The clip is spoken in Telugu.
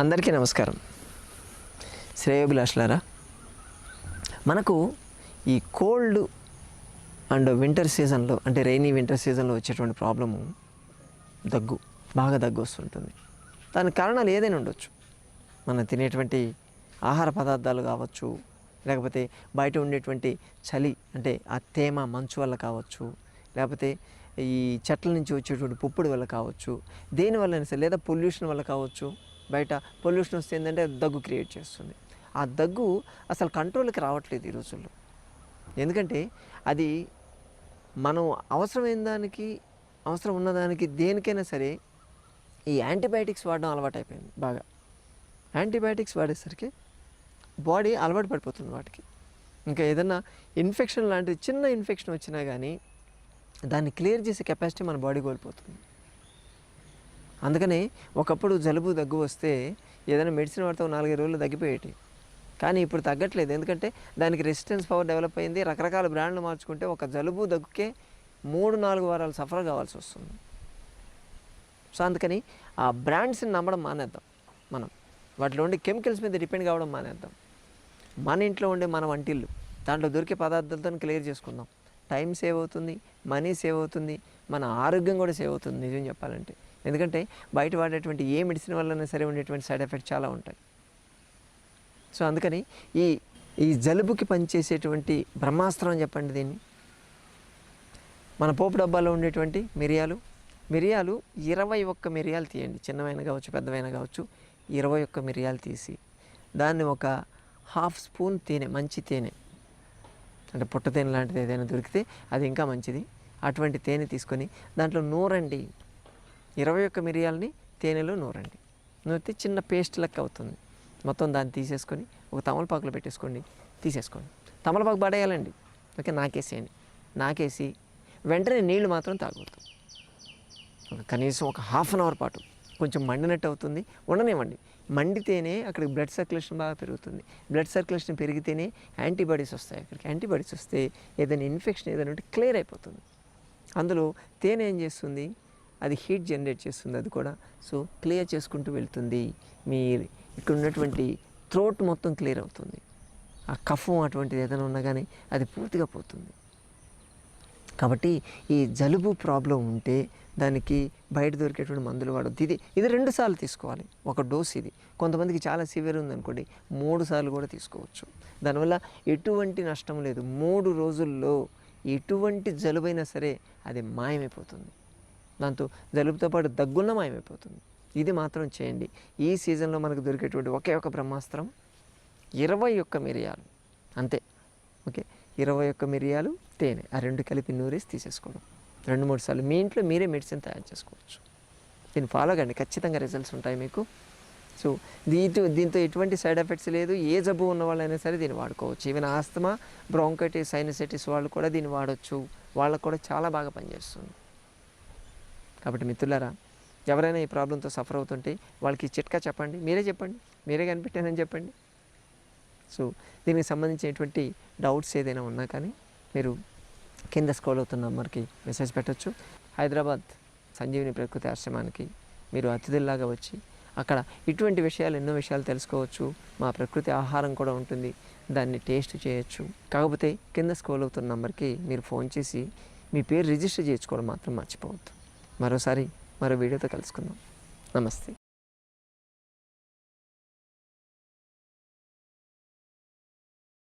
అందరికీ నమస్కారం. శ్రేయోభిలాషులారా మనకు ఈ కోల్డ్ అండ్ వింటర్ సీజన్లో అంటే రైనీ వింటర్ సీజన్లో వచ్చేటువంటి ప్రాబ్లము దగ్గు బాగా దగ్గు వస్తుంటుంది. దాని కారణాలు ఏదైనా ఉండొచ్చు. మనం తినేటువంటి ఆహార పదార్థాలు కావచ్చు లేకపోతే బయట ఉండేటువంటి చలి అంటే ఆ తేమ మంచు వల్ల కావచ్చు లేకపోతే ఈ చెట్ల నుంచి వచ్చేటువంటి పుప్పుడు వల్ల కావచ్చు దేని వల్ల సరే లేదా పొల్యూషన్ వల్ల కావచ్చు బయట పొల్యూషన్ వస్తే ఏంటంటే దగ్గు క్రియేట్ చేస్తుంది. ఆ దగ్గు అసలు కంట్రోల్కి రావట్లేదు ఈ రోజుల్లో. ఎందుకంటే అది మనం అవసరమైన దానికి అవసరం ఉన్నదానికి దేనికైనా సరే ఈ యాంటీబయాటిక్స్ వాడడం అలవాటు అయిపోయింది బాగా. యాంటీబయాటిక్స్ వాడేసరికి బాడీ అలవాటు పడిపోతుంది వాటికి. ఇంకా ఏదన్నా ఇన్ఫెక్షన్ లాంటిది చిన్న ఇన్ఫెక్షన్ వచ్చినా కానీ దాన్ని క్లియర్ చేసే కెపాసిటీ మన బాడీ కోల్పోతుంది. అందుకని ఒకప్పుడు జలుబు దగ్గు వస్తే ఏదైనా మెడిసిన్ వాడితే నాలుగైదు రోజులు తగ్గిపోయేటి. కానీ ఇప్పుడు తగ్గట్లేదు. ఎందుకంటే దానికి రెసిస్టెన్స్ పవర్ డెవలప్ అయింది. రకరకాల బ్రాండ్లు మార్చుకుంటే ఒక జలుబు దగ్గుకే మూడు నాలుగు వారాలు సఫర్ కావాల్సి వస్తుంది. సో అందుకని ఆ బ్రాండ్స్ని నమ్మడం మానేద్దాం మనం. వాటిలో ఉండే కెమికల్స్ మీద డిపెండ్ కావడం మానేద్దాం. మన ఇంట్లో ఉండే మన వంటిల్లు దాంట్లో దొరికే పదార్థాలతో క్లియర్ చేసుకుందాం. టైం సేవ్ అవుతుంది మనీ సేవ్ అవుతుంది మన ఆరోగ్యం కూడా సేవ్ అవుతుంది. నిజం చెప్పాలంటే. ఎందుకంటే బయట వాడేటువంటి ఏ మెడిసిన్ వల్లనే సరే ఉండేటువంటి సైడ్ ఎఫెక్ట్ చాలా ఉంటాయి. సో అందుకని ఈ ఈ జలుబుకి పనిచేసేటువంటి బ్రహ్మాస్త్రం అని చెప్పండి దీన్ని. మన పోపు డబ్బాలో ఉండేటువంటి మిరియాలు. మిరియాలు ఇరవై ఒక్క మిరియాలు తీయండి. చిన్నవైన కావచ్చు పెద్దవైన కావచ్చు ఇరవై ఒక్క మిరియాలు తీసి దాన్ని ఒక హాఫ్ స్పూన్ తేనె మంచి తేనె. అంటే పుట్ట తేనె లాంటిది ఏదైనా దొరికితే అది ఇంకా మంచిది. అటువంటి తేనె తీసుకొని దాంట్లో నూరండి ఇరవై ఒక్క మిరియాలని తేనెలో నూరండి. నూరితే చిన్న పేస్ట్ లెక్క అవుతుంది. మొత్తం దాన్ని తీసేసుకొని ఒక తమలపాకులో పెట్టేసుకోండి. తీసేసుకోండి. తమలపాకు పడేయాలండి ఓకే నాకేసేయండి. నాకేసి వెంటనే నీళ్ళు మాత్రం తాగొద్దు. కనీసం ఒక హాఫ్ అన్ అవర్ పాటు. కొంచెం మండినట్టు అవుతుంది. ఉండనివ్వండి. మండితేనే అక్కడికి బ్లడ్ సర్క్యులేషన్ బాగా పెరుగుతుంది. బ్లడ్ సర్క్యులేషన్ పెరిగితేనే యాంటీబాడీస్ వస్తాయి అక్కడికి. యాంటీబాడీస్ వస్తే ఏదైనా ఇన్ఫెక్షన్ ఏదైనా ఉంటే క్లియర్ అయిపోతుంది. అందులో తేనె ఏం చేస్తుంది? అది హీట్ జనరేట్ చేస్తుంది అది కూడా. సో క్లియర్ చేసుకుంటూ వెళ్తుంది. మీ ఇక్కడ ఉన్నటువంటి థ్రోట్ మొత్తం క్లియర్ అవుతుంది. ఆ కఫం అటువంటిది ఏదైనా ఉన్నా కానీ అది పూర్తిగా పోతుంది. కాబట్టి ఈ జలుబు ప్రాబ్లం ఉంటే దానికి బయట దొరికేటువంటి మందులు వాడద్దు. ఇది ఇది రెండు సార్లు తీసుకోవాలి. ఒక డోస్ ఇది. కొంతమందికి చాలా సివియర్ ఉందనుకోండి మూడు సార్లు కూడా తీసుకోవచ్చు. దానివల్ల ఎటువంటి నష్టం లేదు. మూడు రోజుల్లో ఎటువంటి జలుబైనా సరే అది మాయమైపోతుంది. దాంతో జలుబుతో పాటు దగ్గున్న మాయమైపోతుంది ఇది మాత్రం చేయండి. ఈ సీజన్లో మనకు దొరికేటువంటి ఒకే ఒక బ్రహ్మాస్త్రం ఇరవై ఒక్క మిరియాలు. అంతే. ఓకే? ఇరవై ఒక్క మిరియాలు తేనె. ఆ రెండు కలిపి నూరేసి తీసేసుకోవడం. రెండు మూడు సార్లు. మీ ఇంట్లో మీరే మెడిసిన్ తయారు చేసుకోవచ్చు. దీన్ని ఫాలో కండి. ఖచ్చితంగా రిజల్ట్స్ ఉంటాయి మీకు. సో దీంతో దీంతో ఎటువంటి సైడ్ ఎఫెక్ట్స్ లేదు. ఏ జబ్బు ఉన్న వాళ్ళైనా సరే దీన్ని వాడుకోవచ్చు. ఈవెన్ ఆస్తమా బ్రాంకైటిస్ సైనసైటిస్ వాళ్ళు కూడా దీన్ని వాడచ్చు. వాళ్ళకు కూడా చాలా బాగా పనిచేస్తుంది. కాబట్టి మిత్రులారా ఎవరైనా ఈ ప్రాబ్లంతో సఫర్ అవుతుంటే వాళ్ళకి చిట్కా చెప్పండి. మీరే చెప్పండి. మీరే కనిపెట్టానని చెప్పండి. సో దీనికి సంబంధించినటువంటి డౌట్స్ ఏదైనా ఉన్నా కానీ మీరు కింద స్క్రోల్ అవుతున్న నెంబర్కి మెసేజ్ పెట్టొచ్చు. హైదరాబాద్ సంజీవిని ప్రకృతి ఆశ్రమానికి మీరు అతిథుల్లాగా వచ్చి అక్కడ ఇటువంటి విషయాలు ఎన్నో విషయాలు తెలుసుకోవచ్చు. మా ప్రకృతి ఆహారం కూడా ఉంటుంది. దాన్ని టేస్ట్ చేయొచ్చు. కాకపోతే కింద స్క్రోల్ అవుతున్న నెంబర్కి మీరు ఫోన్ చేసి మీ పేరు రిజిస్టర్ చేయించుకోవడం మాత్రం మర్చిపోవద్దు. మరోసారి మరో వీడియోతో కలుసుకుందాం. నమస్తే.